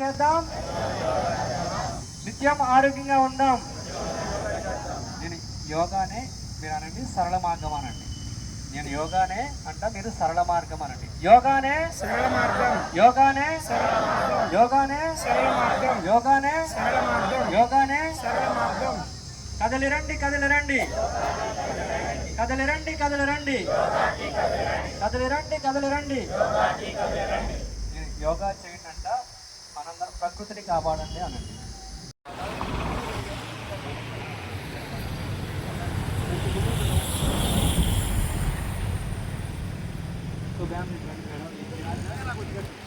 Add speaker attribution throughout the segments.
Speaker 1: చేద్దాం. నిత్యం ఆరోగ్యంగా ఉందాం. నేను యోగానే మీరు అనండి సరళ మార్గం అనండి. నేను యోగానే అంట మీరు సరళ మార్గం అనండి. యోగానే
Speaker 2: సరళ మార్గం.
Speaker 1: యోగానే
Speaker 2: సరళ మార్గం.
Speaker 1: యోగానే
Speaker 2: సరళ మార్గం.
Speaker 1: యోగానే
Speaker 2: సరళ మార్గం.
Speaker 1: యోగానే.
Speaker 2: సరళ మార్గం.
Speaker 1: కదలి రండి కదలి రండి కదలి రండి కదలి రండి కదలి రండి కదలి రండి నేను యోగా చేయండి ప్రకృతిని కాపాడండి అనండి కదలి రండి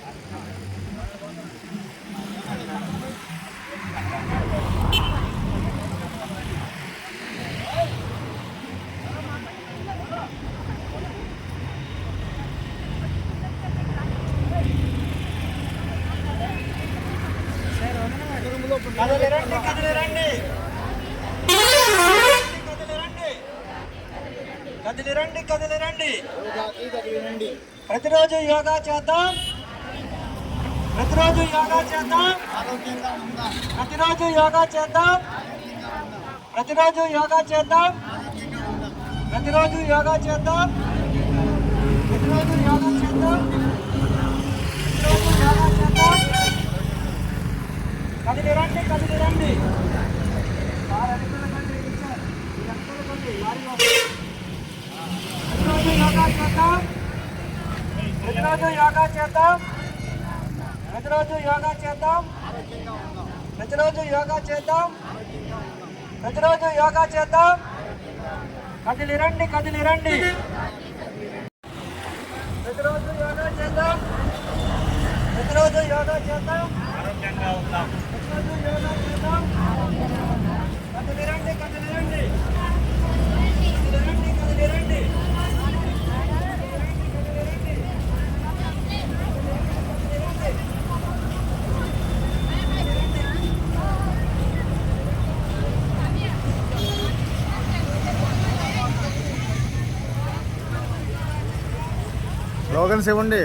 Speaker 1: కదిలిరండి రండి రండి రండి ప్రతిరోజు యోగా చేద్దాం. ప్రతిరోజు యోగా చేద్దాం. ప్రతిరోజు యోగా చేద్దాం. ప్రతిరోజు యోగా చేద్దాం. ప్రతిరోజు యోగా చేద్దాం ప్రతిరోజు యోగా చేద్దాం ప్రతిరోజు యోగా చేద్దాం కదిలి రండి కదిలి రండి వారు అనుకున్న కంటే ఇచ్చారు. ఈ అనుకున్న కంటే వారిలో. ప్రతిరోజు యోగా చేద్దాం. ప్రతిరోజు యోగా చేద్దాం. ప్రతిరోజు యోగా చేద్దాం. ప్రతిరోజు యోగా చేద్దాం. ప్రతిరోజు యోగా చేద్దాం కదిలిరండి కదిలిరండి ప్రతిరోజు యోగా చేద్దాం. ప్రతిరోజు యోగా చేద్దాం. ఆరోగ్యంగా ఉందాం. ప్రతిరోజు
Speaker 3: స్లోగన్స్ ఇవ్వండి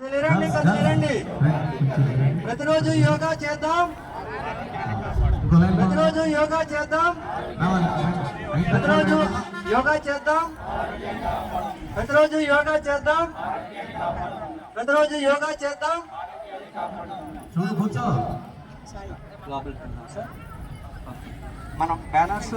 Speaker 1: కదిలి రండి కదిలి రండి ప్రతిరోజు యోగా చేద్దాం. ప్రతిరోజు యోగా చేద్దాం. ప్రతిరోజు యోగా చేద్దాం. ప్రతిరోజు యోగా చేద్దాం. ప్రతిరోజు యోగా చేద్దాం.
Speaker 3: చూడు కూర్చో.
Speaker 1: మనం బ్యానర్స్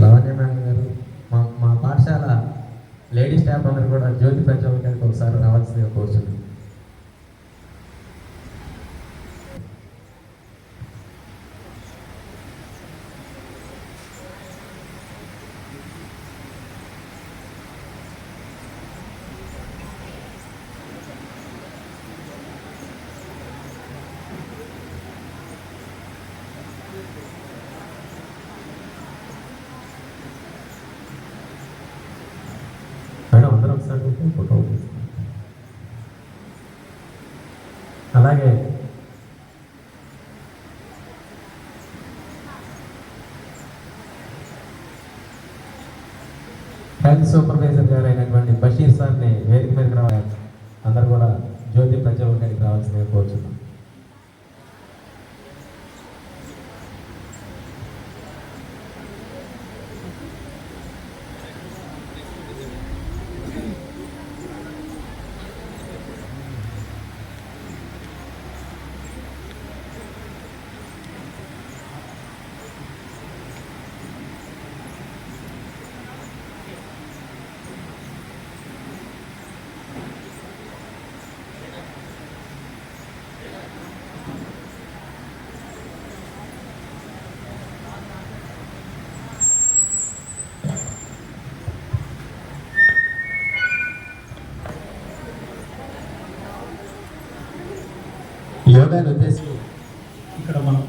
Speaker 4: లావణ్య మేడం గారు మా మా పాఠశాల లేడీస్ స్టాఫ్ అందరూ కూడా జ్యోతి ప్రజ్వలకానికి ఒకసారి రావాల్సిందిగా కోరుచున్నాను మేడం అందరూ ఒకసారి ఉంటే ఫోటో తీస్తాం. అలాగే హెల్త్ సూపర్వైజర్ గారు అయినటువంటి బషీర్ సార్ని వేదిక మీదకి రావాలి అందరూ కూడా జ్యోతి ప్రజ్వలకానికి రావాల్సిందిగా కోరుచున్నాం యోగాని ఉద్దేశం?
Speaker 5: ఇక్కడ మనం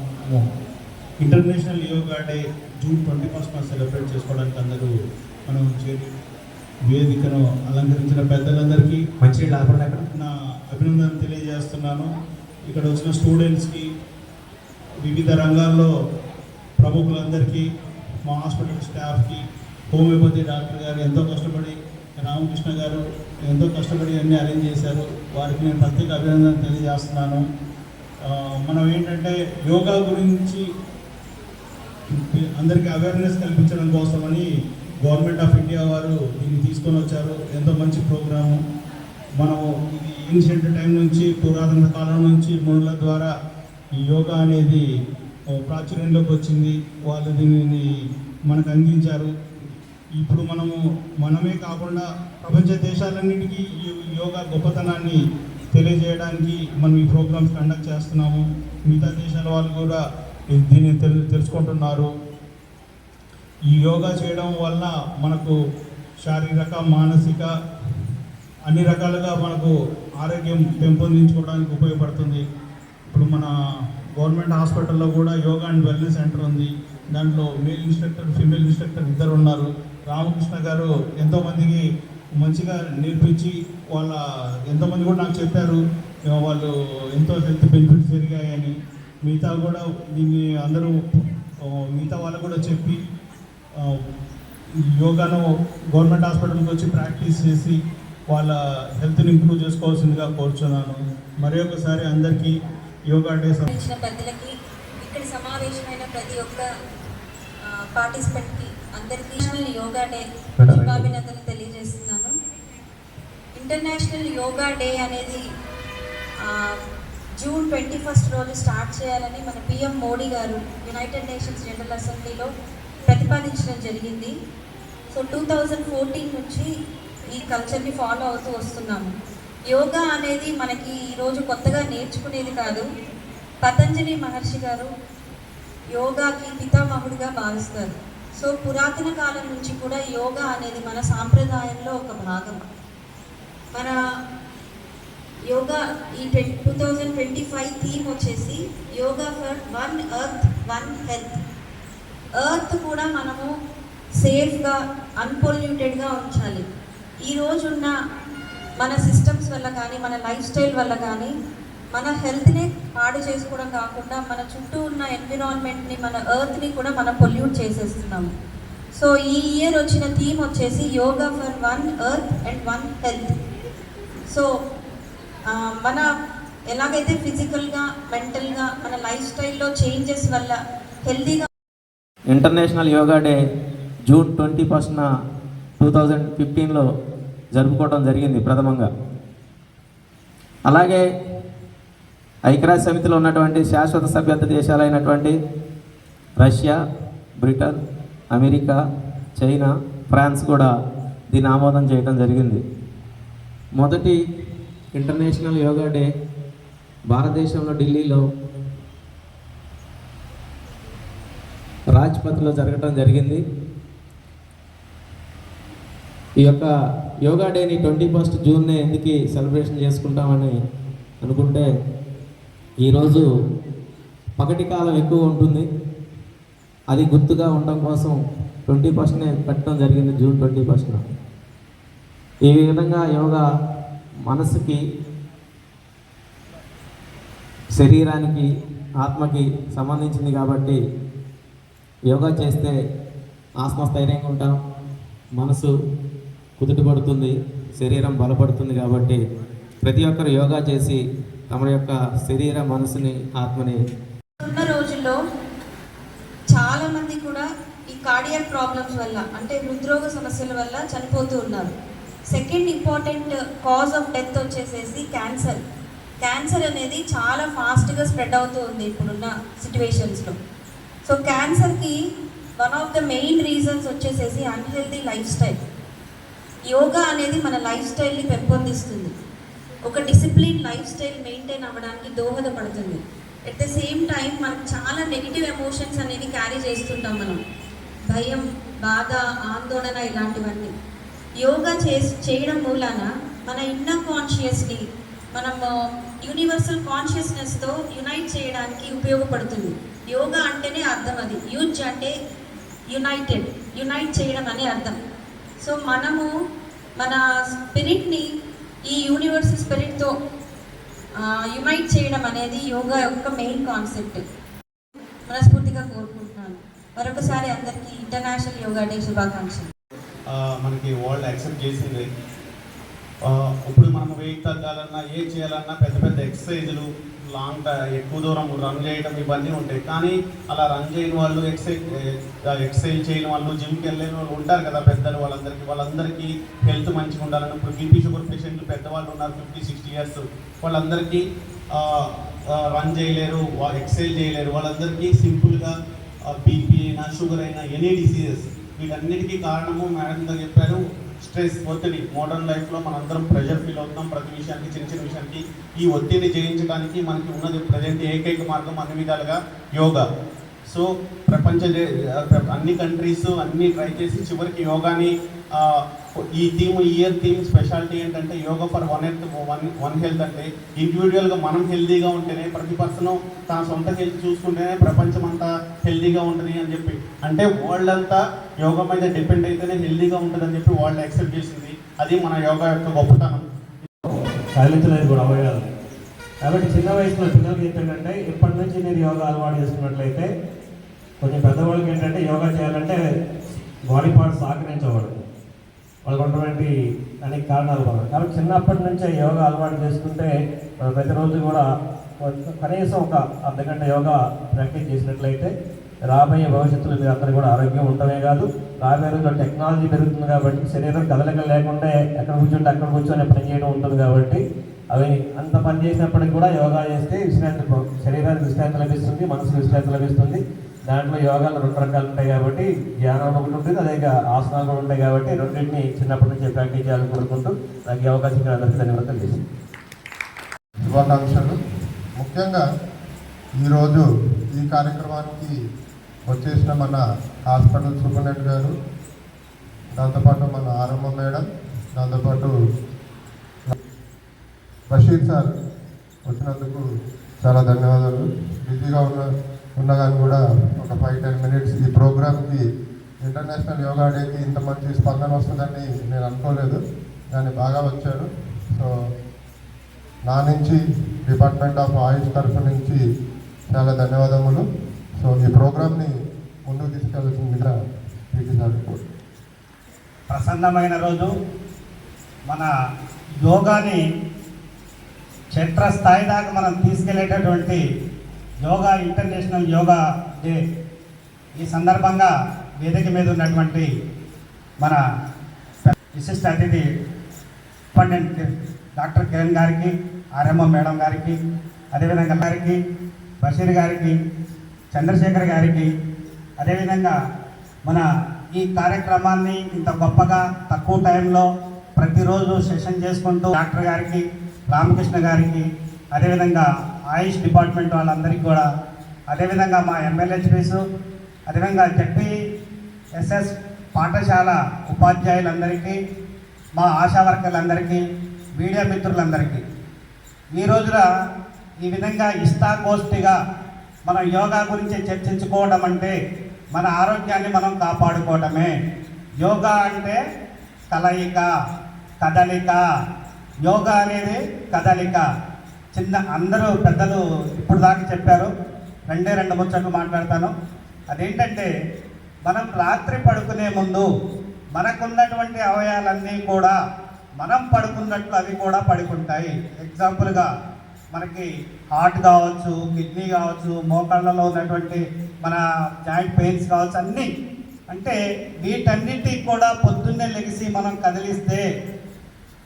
Speaker 5: international yoga day June twenty first మనం సెలబ్రేట్ చేసుకోవడానికి అందరూ మనం చేరి వేదికను అలంకరించిన పెద్దలందరికీ
Speaker 4: మంచి
Speaker 5: నా అభినందన తెలియజేస్తున్నాను. ఇక్కడ వచ్చిన స్టూడెంట్స్కి వివిధ రంగాల్లో ప్రముఖులందరికీ మా హాస్పిటల్ స్టాఫ్కి హోమియోపతి డాక్టర్ గారు ఎంతో కష్టపడి రామకృష్ణ గారు ఎంతో కష్టపడి అన్నీ అరేంజ్ చేశారు. వారికి నేను ప్రత్యేక అభినందన తెలియజేస్తున్నాను. మనం ఏంటంటే యోగా గురించి అందరికీ అవేర్నెస్ కల్పించడం కోసమని గవర్నమెంట్ ఆఫ్ ఇండియా వారు దీన్ని తీసుకొని వచ్చారు. ఎంతో మంచి ప్రోగ్రాము మనము ఇది ఏన్షియంట్ టైం నుంచి పురాతన కాలం నుంచి మునుల ద్వారా ఈ యోగా అనేది ప్రాచుర్యంలోకి వచ్చింది. వాళ్ళు దీనిని మనకు అందించారు. ఇప్పుడు మనము మనమే కాకుండా ప్రపంచ దేశాలన్నిటికీ ఈ యోగా గొప్పతనాన్ని తెలియజేయడానికి మనం ఈ ప్రోగ్రామ్స్ కండక్ట్ చేస్తున్నాము. మిగతా దేశాల వాళ్ళు కూడా దీన్ని తెలు తెలుసుకుంటున్నారు. ఈ యోగా చేయడం వల్ల మనకు శారీరక మానసిక అన్ని రకాలుగా మనకు ఆరోగ్యం పెంపొందించుకోవడానికి ఉపయోగపడుతుంది. ఇప్పుడు మన గవర్నమెంట్ హాస్పిటల్లో కూడా యోగా అండ్ వెల్నెస్ సెంటర్ ఉంది. దాంట్లో మేల్ ఇన్స్ట్రక్టర్ ఫీమేల్ ఇన్స్ట్రక్టర్ ఇద్దరు ఉన్నారు. రామకృష్ణ గారు ఎంతోమందికి మంచిగా నేర్పించి వాళ్ళ ఎంతోమంది కూడా నాకు చెప్పారు వాళ్ళు ఎంతో హెల్త్ బెనిఫిట్స్ జరిగాయని మిగతా కూడా దీన్ని అందరూ మిగతా వాళ్ళకు కూడా చెప్పి యోగాను గవర్నమెంట్ హాస్పిటల్కి వచ్చి ప్రాక్టీస్ చేసి వాళ్ళ హెల్త్ని ఇంప్రూవ్ చేసుకోవాల్సిందిగా కోరుచున్నాను. మరి ఒకసారి అందరికీ యోగా డే
Speaker 6: పెద్దలకి ఇక్కడ సమావేశమైన ప్రతి ఒక్క పార్టిసిపెంట్కి అందరికీ యోగా డే శుభాభినందనలు తెలియజేస్తున్నాను. ఇంటర్నేషనల్ యోగా డే అనేది జూన్ ట్వంటీ ఫస్ట్ రోజు స్టార్ట్ చేయాలని మన పిఎం మోడీ గారు యునైటెడ్ నేషన్స్ జనరల్ అసెంబ్లీలో ప్రతిపాదించడం జరిగింది. సో టూ థౌజండ్ ఫోర్టీన్ నుంచి ఈ కల్చర్ని ఫాలో అవుతూ వస్తున్నాము. యోగా అనేది మనకి ఈరోజు కొత్తగా నేర్చుకునేది కాదు. పతంజలి మహర్షి గారు యోగాకి పితామహుడిగా భావిస్తారు. సో పురాతన కాలం నుంచి కూడా యోగా అనేది మన సాంప్రదాయంలో ఒక భాగం. మన యోగా ఈ two thousand twenty five theme వచ్చేసి yoga for one earth one health. Earth కూడా మనము సేఫ్గా అన్పొల్యూటెడ్గా ఉంచాలి. ఈ రోజున్న మన సిస్టమ్స్ వల్ల కానీ మన లైఫ్ స్టైల్ వల్ల కానీ మన హెల్త్ని పాడు చేసుకోవడం కాకుండా మన చుట్టూ ఉన్న ఎన్విరాన్మెంట్ని మన ఎర్త్ని కూడా మనం పొల్యూట్ చేసేస్తున్నాము. సో ఈ ఇయర్ వచ్చిన థీమ్ వచ్చేసి yoga for one earth and one health. So మన ఎలాగైతే ఫిజికల్గా మెంటల్గా మన లైఫ్ స్టైల్లో చేంజెస్ వల్ల హెల్దీగా
Speaker 4: international yoga day June twenty ఫస్ట్న two thousand ఫిఫ్టీన్లో జరుపుకోవడం జరిగింది ప్రథమంగా. అలాగే ఐక్యరాజ్య సమితిలో ఉన్నటువంటి శాశ్వత సభ్యత దేశాలైనటువంటి Russia Britain America China France కూడా దీన్ని ఆమోదం చేయడం జరిగింది. మొదటి ఇంటర్నేషనల్ యోగా డే భారతదేశంలో ఢిల్లీలో రాజ్పథ్లో జరగటం జరిగింది. ఈ యొక్క యోగా డేని ట్వంటీ ఫస్ట్ జూన్నే ఎందుకు సెలబ్రేషన్ చేసుకుంటామని అనుకుంటే ఈరోజు పగటి కాలం ఎక్కువ ఉంటుంది. అది గుర్తుగా ఉండడం కోసం ట్వంటీ ఫస్ట్నే పెట్టడం జరిగింది జూన్ ట్వంటీ ఫస్ట్న. ఈ విధంగా యోగా మనసుకి శరీరానికి ఆత్మకి సంబంధించింది కాబట్టి యోగా చేస్తే ఆత్మస్థైర్యంగా ఉంటాం మనసు కుదుటపడుతుంది శరీరం బలపడుతుంది కాబట్టి ప్రతి ఒక్కరు యోగా చేసి తమ యొక్క శరీర మనసుని ఆత్మని
Speaker 6: ఉన్న రోజుల్లో చాలా మంది కూడా ఈ కార్డియాక్ ప్రాబ్లమ్స్ వల్ల అంటే హృద్రోగ సమస్యల వల్ల చనిపోతూ ఉన్నారు. Second important cause of death వచ్చేసేసి క్యాన్సర్ క్యాన్సర్ అనేది చాలా ఫాస్ట్గా స్ప్రెడ్ అవుతూ ఉంది ఇప్పుడున్న సిచ్యువేషన్స్లో సో క్యాన్సర్కి one of the main reasons వచ్చేసేసి అన్హెల్దీ లైఫ్ స్టైల్ యోగా అనేది మన లైఫ్ స్టైల్ని పెంపొందిస్తుంది. ఒక డిసిప్లిన్ లైఫ్ స్టైల్ మెయింటైన్ అవ్వడానికి దోహదపడుతుంది. అట్ ద సేమ్ టైం మనకు చాలా నెగిటివ్ ఎమోషన్స్ అనేది క్యారీ చేస్తుంటాం మనం. భయం బాధ ఆందోళన ఇలాంటివన్నీ. యోగా చేసి చేయడం మూలాన మన ఇన్నర్ కాన్షియస్ని మనం యూనివర్సల్ కాన్షియస్నెస్తో యునైట్ చేయడానికి ఉపయోగపడుతుంది. యోగా అంటేనే అర్థం అది. యూజ్ అంటే యునైటెడ్ యునైట్ చేయడం అనే అర్థం. సో మనము మన స్పిరిట్ని ఈ యూనివర్సల్ స్పిరిట్తో యునైట్ చేయడం అనేది యోగా యొక్క మెయిన్ కాన్సెప్ట్ మనస్ఫూర్తిగా కోరుకుంటున్నాను. మరొకసారి అందరికీ ఇంటర్నేషనల్ యోగా డే శుభాకాంక్షలు.
Speaker 7: మనకి వరల్డ్ యాక్సెప్ట్ చేసింది. ఇప్పుడు మనం వెయిట్ తగ్గాలన్నా ఏం చేయాలన్నా పెద్ద పెద్ద ఎక్సర్సైజులు లాంగ్ ఎక్కువ దూరం రన్ చేయడం ఇవన్నీ ఉంటాయి. కానీ అలా రన్ చేయని వాళ్ళు ఎక్సైజ్ ఎక్సర్సైజ్ చేయని వాళ్ళు జిమ్కి వెళ్ళని వాళ్ళు ఉంటారు కదా పెద్దలు వాళ్ళందరికీ. వాళ్ళందరికీ హెల్త్ మంచిగా ఉండాలని ఇప్పుడు బీపీ షుగర్ పేషెంట్లు పెద్దవాళ్ళు ఉన్నారు ఫిఫ్టీ సిక్స్టీ ఇయర్స్. వాళ్ళందరికీ రన్ చేయలేరు ఎక్సైజ్ చేయలేరు. వాళ్ళందరికీ సింపుల్గా బీపీ అయినా షుగర్ అయినా ఎనీ డిసీజెస్ వీటన్నిటికీ కారణము మేడం గారు చెప్పారు. స్ట్రెస్ ఒత్తిడి. మోడర్న్ లైఫ్లో మనందరం ప్రెషర్ ఫీల్ అవుతున్నాం ప్రతి విషయానికి చిన్న చిన్న విషయానికి. ఈ ఒత్తిడిని జయించడానికి మనకి ఉన్నది ప్రజెంట్ ఏకైక మార్గం అన్ని విధాలుగా యోగా. సో ప్రపంచ అన్ని కంట్రీస్ అన్నీ ట్రై చేసి చివరికి యోగాని ఈ థీమ్ ఈ ఇయర్ థీమ్ స్పెషాలిటీ ఏంటంటే yoga for one health one one health అంటే ఇండివిజువల్గా మనం హెల్తీగా ఉంటేనే ప్రతి పర్సన్ తన సొంత హెల్త్ చూసుకుంటేనే ప్రపంచం అంతా హెల్తీగా ఉంటుంది అని చెప్పి. అంటే వరల్డ్ అంతా యోగా మీద డిపెండ్ అయితేనే హెల్తీగా ఉంటుంది అని చెప్పి వరల్డ్ యాక్సెప్ట్ చేసింది. అది మన యోగా యొక్క గొప్పతనం.
Speaker 8: సాధించలేదు కూడా అవయాలు కాబట్టి చిన్న వయసులో పిల్లలకి ఏంటంటే ఇప్పటి నుంచి నేను యోగా అలవాటు చేసుకున్నట్లయితే కొంచెం పెద్దవాళ్ళకి ఏంటంటే యోగా చేయాలంటే బాడీ పార్ట్స్ సహకరించకూడదు వాళ్ళకు ఉన్నటువంటి అనేక కారణాలు వల్ల కాబట్టి చిన్నప్పటి నుంచే యోగా అలవాటు చేసుకుంటే ప్రతిరోజు కూడా కనీసం ఒక అర్ధ గంట యోగా ప్రాక్టీస్ చేసినట్లయితే రాబోయే భవిష్యత్తులో మీరు అందరూ కూడా ఆరోగ్యం ఉండటమే కాదు రాబోయే రోజుల్లో టెక్నాలజీ పెరుగుతుంది కాబట్టి శరీరం కదలిక లేకుండా ఎక్కడ కూర్చుంటే అక్కడ కూర్చొని పని చేయడం ఉంటుంది కాబట్టి అవి అంత పని చేసినప్పటికి కూడా యోగా చేస్తే విశ్రాంతి శరీరానికి విశ్రాంతి లభిస్తుంది మనసుకు విశ్రాంతి లభిస్తుంది. దాంట్లో యోగాలు రెండు రకాలు ఉంటాయి కాబట్టి ధ్యానం ఒకటి ఉంటుంది అదే ఆసనాలు కూడా ఉంటాయి కాబట్టి రెండింటిని చిన్నప్పటి నుంచి ప్రాక్టీస్ చేయాలని కోరుకుంటూ నాకు ఈ అవకాశం ఇక్కడ అందరికీ ధన్యవాదాలు చేసి
Speaker 9: శుభాకాంక్షలు ముఖ్యంగా ఈరోజు ఈ కార్యక్రమానికి వచ్చేసిన మన హాస్పిటల్ సూపరింటెండెంట్ గారు దాంతోపాటు మన ఆరంభ మేడం దాంతోపాటు బషీర్ సార్ వచ్చినందుకు చాలా ధన్యవాదాలు. బిజీగా ఉన్న ఉన్నా కానీ కూడా ఒక ఫైవ్ టెన్ మినిట్స్ ఈ ప్రోగ్రామ్కి ఇంటర్నేషనల్ యోగా డేకి ఇంత మంచి స్పందన వస్తుందని నేను అనుకోలేదు. కానీ బాగా వచ్చాడు. సో నా నుంచి డిపార్ట్మెంట్ ఆఫ్ ఆయుష్ తరఫు నుంచి చాలా ధన్యవాదములు. సో ఈ ప్రోగ్రామ్ని ముందుకు తీసుకెళ్ళాల్సిందిగా పీటీ సార్.
Speaker 10: ప్రసన్నమైన రోజు. మన యోగాని క్షేత్ర స్థాయి దాకా మనం తీసుకెళ్ళేటటువంటి యోగా ఇంటర్నేషనల్ యోగా డే ఈ సందర్భంగా వేదిక మీద ఉన్నటువంటి మన విశిష్ట అతిథి పండెంట్ డాక్టర్ కిరణ్ గారికి ఆర్ఎంఓ మేడం గారికి అదేవిధంగా గారికి బషీర్ గారికి చంద్రశేఖర్ గారికి అదేవిధంగా మన ఈ కార్యక్రమాన్ని ఇంత గొప్పగా తక్కువ టైంలో ప్రతిరోజు సెషన్ చేసుకుంటూ డాక్టర్ గారికి రామకృష్ణ గారికి అదేవిధంగా ఆయుష్ డిపార్ట్మెంట్ వాళ్ళందరికీ కూడా అదేవిధంగా మా ఎమ్మెల్యేస్ అదేవిధంగా జడ్పీ ఎస్ఎస్ పాఠశాల ఉపాధ్యాయులందరికీ మా ఆశా వర్కర్లందరికీ మీడియా మిత్రులందరికీ. ఈ రోజున ఈ విధంగా ఇష్టాగోష్ఠిగా మనం యోగా గురించి చర్చించుకోవడం అంటే మన ఆరోగ్యాన్ని మనం కాపాడుకోవడమే యోగా అంటే కలయిక కదలిక. యోగా అనేది కదలిక. చిన్న అందరూ పెద్దలు ఇప్పుడు దాకా చెప్పారు. రెండే రెండు ముచ్చట్లు మాట్లాడతాను. అదేంటంటే మనం రాత్రి పడుకునే ముందు మనకున్నటువంటి అవయాలన్నీ కూడా మనం పడుకున్నట్లు అవి కూడా పడుకుంటాయి. ఎగ్జాంపుల్గా మనకి హార్ట్ కావచ్చు కిడ్నీ కావచ్చు మోకాళ్ళలో ఉన్నటువంటి మన జాయింట్ పెయిన్స్ కావచ్చు అన్నీ. అంటే వీటన్నిటికి కూడా పొద్దున్నే లెగిసి మనం కదిలిస్తే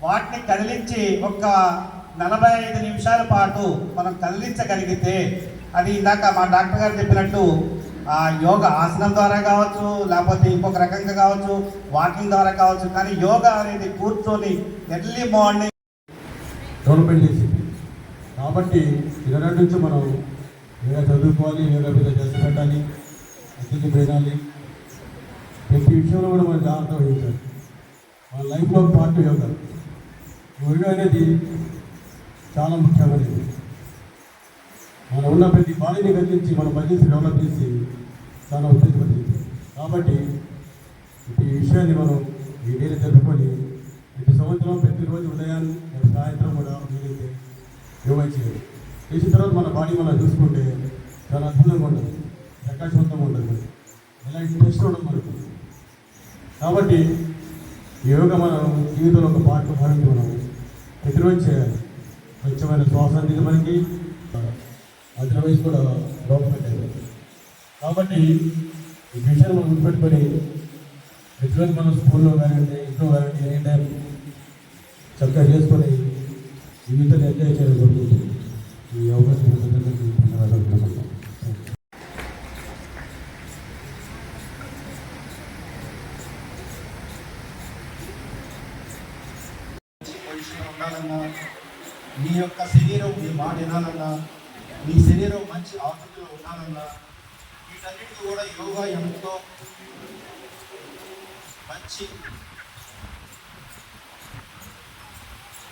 Speaker 10: వాటిని కదిలించి ఒక నలభై ఐదు నిమిషాల పాటు మనం కదిలించగలిగితే అది ఇందాక మా డాక్టర్ గారు చెప్పినట్టు ఆ యోగ ఆసనం ద్వారా కావచ్చు లేకపోతే ఇంకొక రకంగా కావచ్చు వాకింగ్ ద్వారా కావచ్చు కానీ యోగా అనేది కూర్చొని ఎర్లీ మార్నింగ్
Speaker 11: గవర్నమెంట్ చేసింది కాబట్టి ఇరవై నుంచి మనం యోగా చదువుకోవాలి యోగా మీద చేసి పెట్టాలి అతిథి పెరగాలి ప్రతి విషయంలో కూడా మనం జాగ్రత్త వహించాలి మన లైఫ్లో పార్ట్ యోగా. యోగా అనేది చాలా ముఖ్యమైనది. మనం ఉన్న ప్రతి బాడీని కదిలించి మన మజిల్స్ డెవలప్ చేసి చాలా ఉత్తేజపడింది కాబట్టి ఈ విషయాన్ని మనం ఈ డేని జరుపుకొని ప్రతి సంవత్సరం ప్రతిరోజు ఉదయాన్ని సాయంత్రం కూడా వీలైతే యోగా చేయాలి. చేసిన తర్వాత మన బాడీ మనం చూసుకుంటే చాలా అద్భుతంగా ఉంటుంది. ప్రకాశవంతంగా ఉంటుంది ఎలాంటి టెస్ట్ ఉండదు మనకు. కాబట్టి ఈ యోగా మనం జీవితంలో ఒక పాటు భావించి మనం ప్రతిరోజు చేయాలి. స్వచ్ఛమైన శ్వాస అనేది మనకి అదర్వైజ్ కూడా లోపపెట్టాలి కాబట్టి ఈ విషయాన్ని మనం గుర్తుపెట్టుకొని ఎటువంటి మనం స్కూల్లో కానివ్వండి ఇంట్లో కానివ్వండి ఎనీ టైం చక్కగా చేసుకొని జీవితాన్ని ఎంజాయ్ చేయడం జరుగుతుంది. ఈ అవకాశం ఇచ్చినందుకు ధన్యవాదాలు నమస్కారం
Speaker 10: పొజిషన్ ఉండాలన్నా మీ యొక్క శరీరం మీ మాట వినాలన్నా మీ శరీరం మంచి విధానంగా వీటన్నిటికీ కూడా యోగా ఎంతో మంచి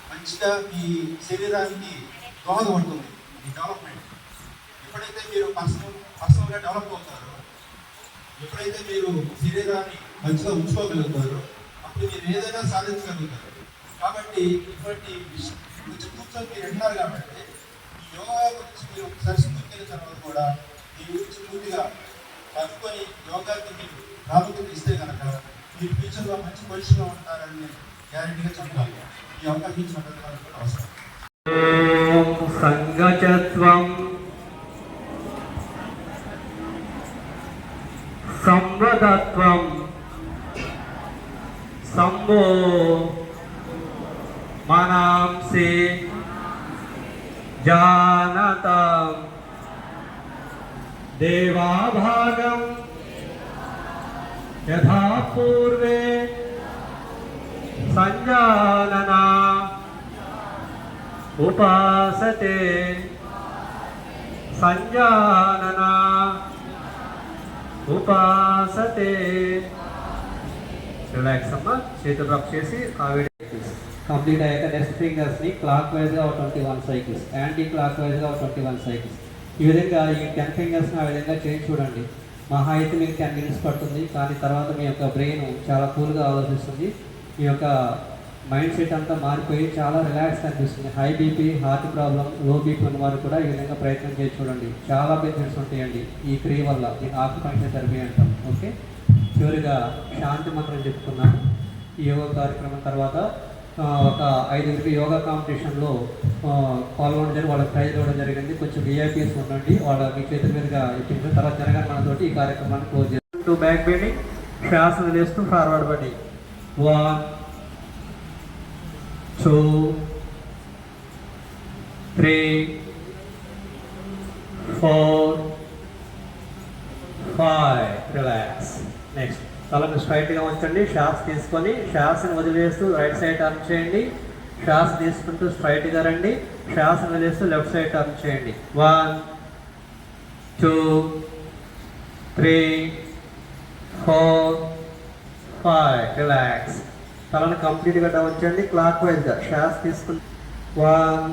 Speaker 10: మంచిగా మీ శరీరానికి దోహదపడుతుంది ఈ డెవలప్మెంట్ ఎప్పుడైతే మీరు పర్సనల్ పర్సనల్గా డెవలప్ అవుతారో ఎప్పుడైతే మీరు శరీరాన్ని మంచిగా ఉంచుకోగలుగుతారో అప్పుడు మీరు ఏదైనా సాధించగలుగుతారు. కాబట్టి ఇటువంటి విషయం గురించి కూర్చొని మీరు వింటారు కాబట్టి యోగా గురించి మీరు ఒకసారి స్కూల్కి తర్వాత కూడా దీని గురించి పూర్తిగా యోగాకి మీరు ప్రాముఖ్యత ఇస్తే కనుక మీరు ఫ్యూచర్లో మంచి పొజిషన్లో ఉంటారని నేను గ్యారంటీగా చెప్పగలను. ఈ అవకాశం ఇచ్చినటువంటి కూడా అవసరం.
Speaker 1: సంగచత్వం ఉపాసతే. రిలాక్స్ అమ్మ చేతులు రబ్ చేసి ఆవిడ
Speaker 12: కంప్లీట్ అయ్యాక నెక్స్ట్ ఫింగర్స్ని క్లాక్ వైజ్గా ఒక twenty one cycles anti clock వైజ్గా ఒక ట్వంటీ వన్ సైకిల్స్ ఈ విధంగా ఈ టెన్ ఫింగర్స్ని ఆ విధంగా చేసి చూడండి. మహా అయితే మీకు టెన్ మినిట్స్ పడుతుంది కానీ తర్వాత మీ యొక్క బ్రెయిన్ చాలా కూల్గా ఆలోచిస్తుంది. ఈ యొక్క
Speaker 1: మైండ్ సెట్ అంతా మారిపోయి చాలా రిలాక్స్ అనిపిస్తుంది. High BP heart problem low BP ఉన్న వారు కూడా ఈ విధంగా ప్రయత్నం చేసి చూడండి. చాలా బెనిఫిట్స్ ఉంటాయండి ఈ క్రియ వల్ల ఈ ఆకుపంచ థెరపీ అంటాం. ఓకే చివరిగా శాంతి మంత్రం చెప్పుకున్నాను. ఈ యోగా కార్యక్రమం తర్వాత ఒక ఒక ఐదుగురికి యోగా కాంపిటీషన్లో పాల్గొనడం జరిగి వాళ్ళకి ప్రైజ్ ఇవ్వడం జరిగింది. కొంచెం విఐపీస్ ఉండండి. వాళ్ళ మీ చేతుల మీదుగా ఇచ్చిన తర్వాత జనగణమనతోటి ఈ కార్యక్రమాన్ని క్లోజ్ చేస్తాం. టూ బ్యాక్ బెండింగ్ శ్వాస వదిలేస్తూ ఫార్వర్డ్ బండి one two three four five relax next తలను స్ట్రైట్గా ఉంచండి. షాస్ తీసుకొని షాస్ని వదిలేస్తూ రైట్ సైడ్ టర్న్ చేయండి. షాస్ తీసుకుంటూ స్ట్రైట్గా రండి. షాస్ని వదిలేస్తూ లెఫ్ట్ సైడ్ టర్న్ చేయండి. One two three four five relax తలను కంప్లీట్గా డౌన్ చేయండి క్లాక్ వైజ్గా శ్వాస తీసుకుని. One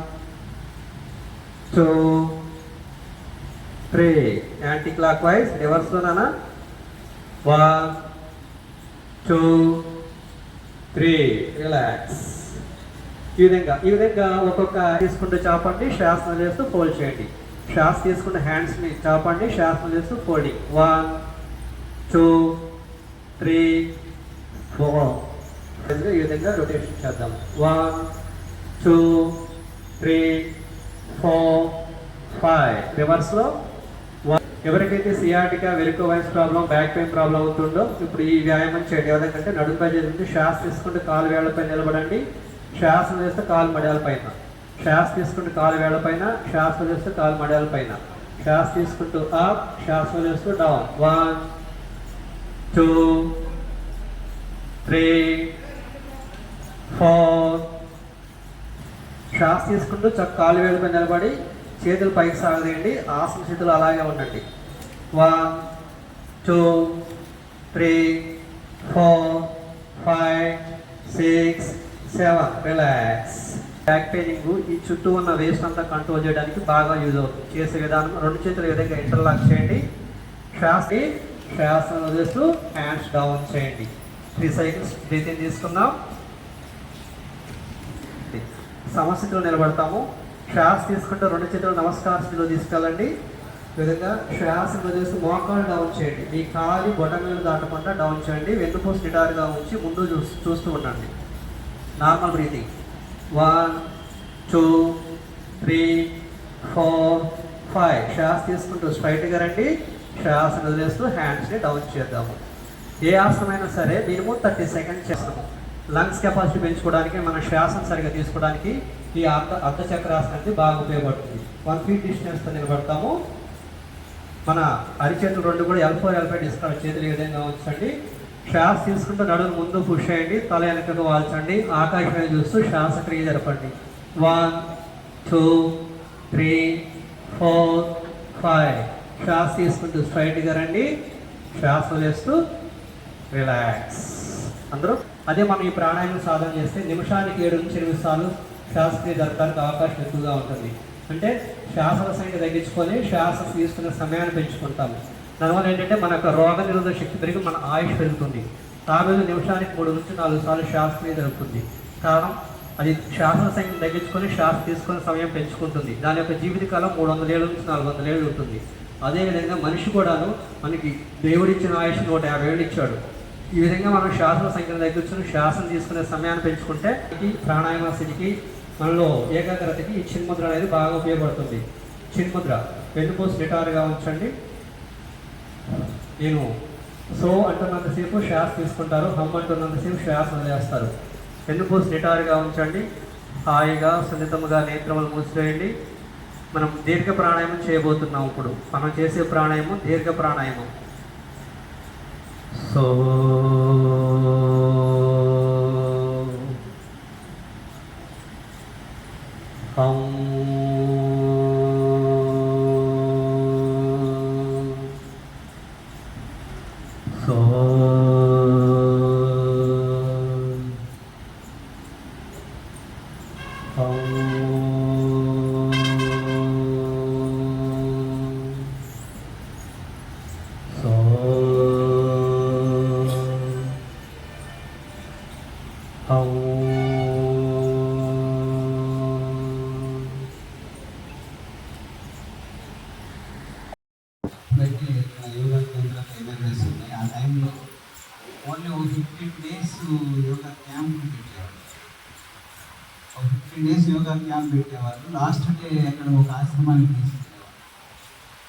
Speaker 1: two three anti clock wise రివర్స్లోనా one two three relax ఈ విధంగా ఈ విధంగా ఒక్కొక్క తీసుకుంటూ చాపండి శ్వాసను చేస్తూ ఫోల్డ్ చేయండి. శ్వాస తీసుకున్న హ్యాండ్స్ని చాపండి శ్వాసను చేస్తూ folding one two three four ఈ విధంగా రొటేషన్ చేద్దాం. One two three four five రివర్స్లో ఎవరికైతే సియాటికా వెలుక వైస్ ప్రాబ్లం బ్యాక్ పెయిన్ ప్రాబ్లం అవుతుందో ఇప్పుడు ఈ వ్యాయామం చేయండి. ఎవరికంటే నడుముపై చేసి శ్వాస తీసుకుంటూ కాలు వేళ్ళపై నిలబడండి. శ్వాస చేస్తే కాలు మడియాల పైన. శ్వాస తీసుకుంటూ కాలు వేళ్ళ పైన శ్వాస వదిలేస్తూ కాలు మడియాల పైన. శ్వాస తీసుకుంటూ అప్ శ్వాస వదిలేస్తూ డౌన్ వన్ టూ త్రీ శ్వాస తీసుకుంటూ చక్క కాలు వేలుపై నిలబడి చేతులు పైకి సాగదీయండి. ఆసన స్థితిలో అలాగే ఉండండి. One two three four five six seven. Relax. Back paining ఈ చుట్టూ ఉన్న వేస్ట్ అంతా కంట్రోల్ చేయడానికి బాగా యూజ్ అవుతుంది. చేసే విధానం రెండు చేతులు విధంగా ఇంటర్లాక్ చేయండి. శ్వాసని శ్వాస వదిలేస్తూ హ్యాండ్స్ డౌన్ చేయండి. త్రీ సైకిల్స్ బ్రీతింగ్ తీసుకుందాం. సమస్థితిలో నిలబడతాము. శ్వాస తీసుకుంటూ రెండు చేతులు నమస్కార స్థితిలో తీసుకెళ్ళండి. ఈ విధంగా శ్వాస వదిలేసి మోకాలు డౌన్ చేయండి. మీ కాలి బొటమీలు దాటకుండా డౌన్ చేయండి. వెన్నుపూస నిటారుగా ఉంచి ముందు చూసి చూస్తూ ఉండండి. Normal breathing one two three four five శ్వాస తీసుకుంటూ స్ట్రైట్గా రండి. శ్వాస వదిలేస్తూ హ్యాండ్స్ని డౌన్ చేద్దాము. ఏ ఆసనమైనా సరే మినిమం థర్టీ సెకండ్స్ చేస్తాము. లంగ్స్ కెపాసిటీ పెంచుకోవడానికి మన శ్వాసను సరిగా తీసుకోవడానికి ఈ అర్ధ అర్ధచక్రాసనం అనేది బాగా ఉపయోగపడుతుంది. వన్ ఫీట్ డిస్టెన్స్తో నిలబడతాము. మన అరిచేతులు రెండు కూడా L four L five discount చేతులు ఈ విధంగా ఉంచండి. శ్వాస తీసుకుంటూ నడుము ముందు పుష్ చేయండి తల వెనకకు వాల్చండి ఆకాశమే చూస్తూ శ్వాసక్రియ జరపండి. One two three four five శ్వాస తీసుకుంటూ స్ట్రైట్గా రండి. శ్వాస వేస్తూ రిలాక్స్ అందరూ అదే మనం ఈ ప్రాణాయామం సాధన చేస్తే నిమిషానికి ఏడు నుంచి ఎనిమిది సార్లు శ్వాసక్రియ జరపడానికి అవకాశం ఎక్కువగా ఉంటుంది. అంటే శ్వాసల సంఖ్య తగ్గించుకొని శ్వాస తీసుకునే సమయాన్ని పెంచుకుంటాము. దానివల్ల ఏంటంటే మన యొక్క రోగ నిరోధక శక్తి పెరిగి మన ఆయుష్ పెరుగుతుంది. తాబేలు నిమిషానికి మూడు నుంచి నాలుగు సార్లు శ్వాసక్రియ జరుగుతుంది. కారణం అది శ్వాస సంఖ్యను తగ్గించుకొని శ్వాస తీసుకునే సమయం పెంచుకుంటుంది. దాని యొక్క జీవితకాలం మూడు వందల ఏళ్ళ నుంచి నాలుగు వందల ఏళ్ళు ఉంటుంది. అదేవిధంగా మనిషి కూడాను మనకి దేవుడిచ్చిన ఆయుష్ నూట యాభై ఏళ్ళు ఇచ్చాడు. ఈ విధంగా మనం శ్వాసల సంఖ్యను తగ్గించుకుని శ్వాసను తీసుకునే సమయాన్ని పెంచుకుంటే ఈ ప్రాణాయామ స్థితికి మనలో ఏకాగ్రతకి ఈ చిన్ముద్ర అనేది బాగా ఉపయోగపడుతుంది. చిన్ముద్ర వెన్నుపూసి నిటారుగా ఉంచండి. నేను సో అంటున్నంతసేపు శ్వాస తీసుకుంటారు హమ్ అంటున్నంతసేపు శ్వాస వదిలేస్తారు. వెన్నుపూసి నిటారుగా ఉంచండి. హాయిగా సున్నితముగా నేత్రములు మూసివేయండి. మనం దీర్ఘ ప్రాణాయామం చేయబోతున్నాం ఇప్పుడు. మనం చేసే ప్రాణాయామం దీర్ఘ ప్రాణాయామం. సో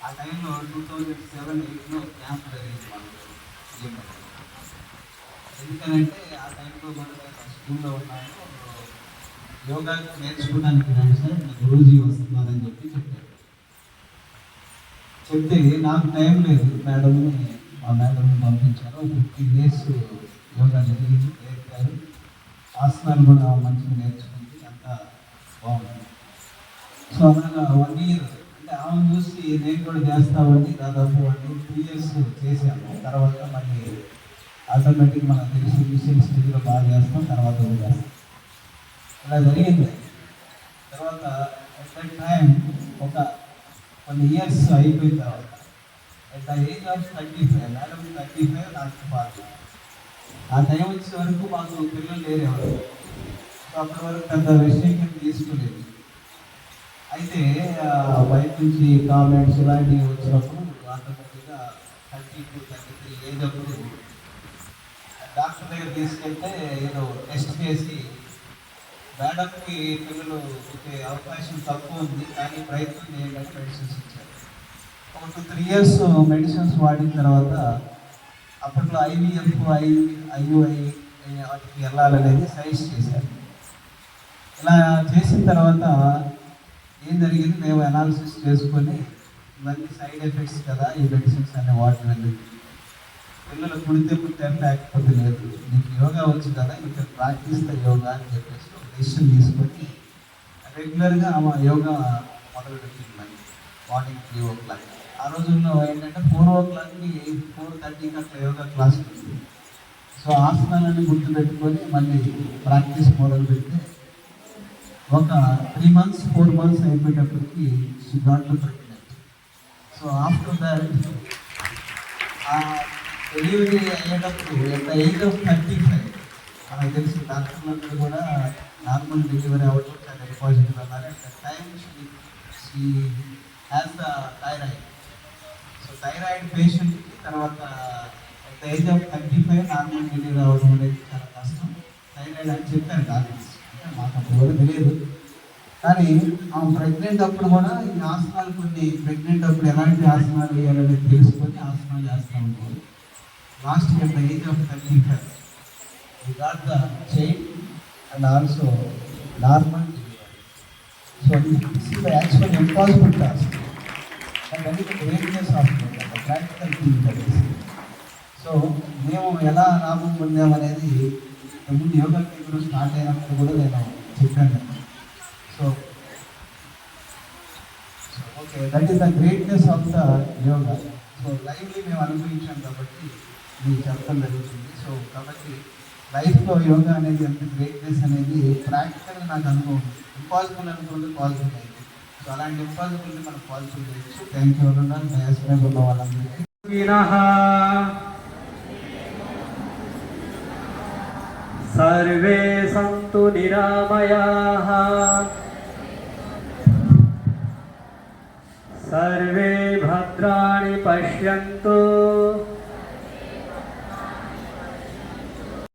Speaker 13: ఆ టైంలో టూ థౌజండ్ సెవెన్ ఎయిట్లో క్యాంప్ జరిగింది మనకు ఎందుకంటే ఆ టైంలో మనం స్కూల్లో ఉన్నాము. యోగా నేర్చుకోవడానికి రండి సార్. నా గురూజీ వస్తున్నారని చెప్పి చెప్పారు. చెప్తే నాకు టైం లేదు. మేడంని మా మేడంని పంపించారు. ఫిఫ్టీన్ డేస్ యోగా జరిగింది. నేర్పారు. ఆసనాలు కూడా మంచిగా నేర్చుకుంది అంతా బాగుంది సో అలాగా వన్ ఇయర్ అంటే ఆమె చూసి నేను కూడా చేస్తామని దాదాపు వన్ టూ ఇయర్స్ చేశాను తర్వాత మళ్ళీ ఆటోమేటిక్ మనకు తెలిసి మిషన్ స్టేజ్లో బాగా చేస్తాం తర్వాత వదిలేస్తాం అలా జరిగింది. తర్వాత అట్ దట్ టైం ఒక కొన్ని ఇయర్స్ అయిపోయిన తర్వాత at the age of thirty five madam thirty five నాకు బాగా ఆ టైం వచ్చే వరకు మాకు పిల్లలు లేరు ఎవరు. అప్పటి వరకు పెద్ద విషయం తీసుకోలేదు అయితే బయట నుంచి కామెంట్స్ ఇలాంటివి వచ్చినప్పుడు ఆటోమేటిక్గా thirty to thirty three age అప్పుడు డాక్టర్ దగ్గర తీసుకెళ్తే ఏదో టెస్ట్ చేసి మేడంకి పిల్లలు పుట్టే అవకాశం తక్కువ ఉంది కానీ ప్రయత్నం చేయడానికి మెడిసిన్స్ ఇచ్చారు. ఒక టూ త్రీ ఇయర్స్ మెడిసిన్స్ వాడిన తర్వాత అప్పట్లో ఐవీఎఫ్ ఐ ఐయుఐ వాటికి వెళ్ళాలనేది సజెస్ట్ చేశారు. ఇలా చేసిన తర్వాత ఏం జరిగింది? మేము అనాలిసిస్ చేసుకొని ఇవన్నీ సైడ్ ఎఫెక్ట్స్ కదా ఈ మెడిసిన్స్ అనే వాటి వెళ్ళింది పిల్లలు పుడితే పుట్టారు లేకపోతే లేదు. నీకు యోగా వచ్చు కదా యూ ప్రాక్టీస్ ద యోగా అని చెప్పేసి ఒక డెసిషన్ తీసుకొని రెగ్యులర్గా ఆమె యోగా మొదలు పెట్టింది మార్నింగ్ త్రీ ఓ క్లాక్ ఆ రోజుల్లో ఏంటంటే ఫోర్ ఓ క్లాక్కి ఫోర్ థర్టీకి అట్లా యోగా క్లాస్ ఉంది. సో ఆసనాలన్నీ గుర్తుపెట్టుకొని మళ్ళీ ప్రాక్టీస్ మొదలు పెడితే ఒక three months four months అయిపోయేటప్పటికి she got pregnant so after that ఆ డెలివరీ అయ్యేటప్పుడు ఎంత ఏజ్ ఆఫ్ థర్టీ ఫైవ్ మనకు తెలిసి డాక్టర్లందరూ కూడా నార్మల్ డెలివరీ అవ్వడం చాలా పాజిటివ్ అన్నారు at the time she has the thyroid so thyroid పేషెంట్కి తర్వాత at the age of thirty five normal delivery అవ్వడం అనేది చాలా కష్టం. థైరాయిడ్ అని చెప్పారు డాక్టర్స్. మాకు అప్పుడు తెలియదు కానీ ఆమె ప్రెగ్నెంట్ అప్పుడు కూడా ఈ ఆసనాలు కొన్ని ప్రెగ్నెంట్ అప్పుడు ఎలాంటి ఆసనాలు వేయాలనేది తెలుసుకొని ఆసనాలు చేస్తూ ఉంటారు. లాస్ట్ ఎంత age of thirty five with that the chain and also normal so actual impossible task practical thing so మేము ఎలా లాభం పొందామనేది ముందు యోగా ఇప్పుడు స్టార్ట్ అయినప్పుడు కూడా నేను చెప్పాను. So okay that is the greatness of the yoga so లైఫ్ని మేము అనుభవించాం కాబట్టి మీకు చెప్పడం జరుగుతుంది. సో కాబట్టి లైఫ్లో యోగా అనేది ఎంత గ్రేట్నెస్ అనేది ప్రాక్టికల్ నాకు అనుభవం ఇంపాసిబుల్ అనుకుంటే పాసిబుల్ అయింది సో అలాంటి ఇంపాసిబుల్ని మనం పాసిబుల్ చేయొచ్చు. థ్యాంక్ యూ ఉన్నాను డయాస్మే ఉన్న వాళ్ళందరికీ.
Speaker 1: सर्वे सन्तु निरामयाः। सर्वे भद्राणि पश्यन्तु।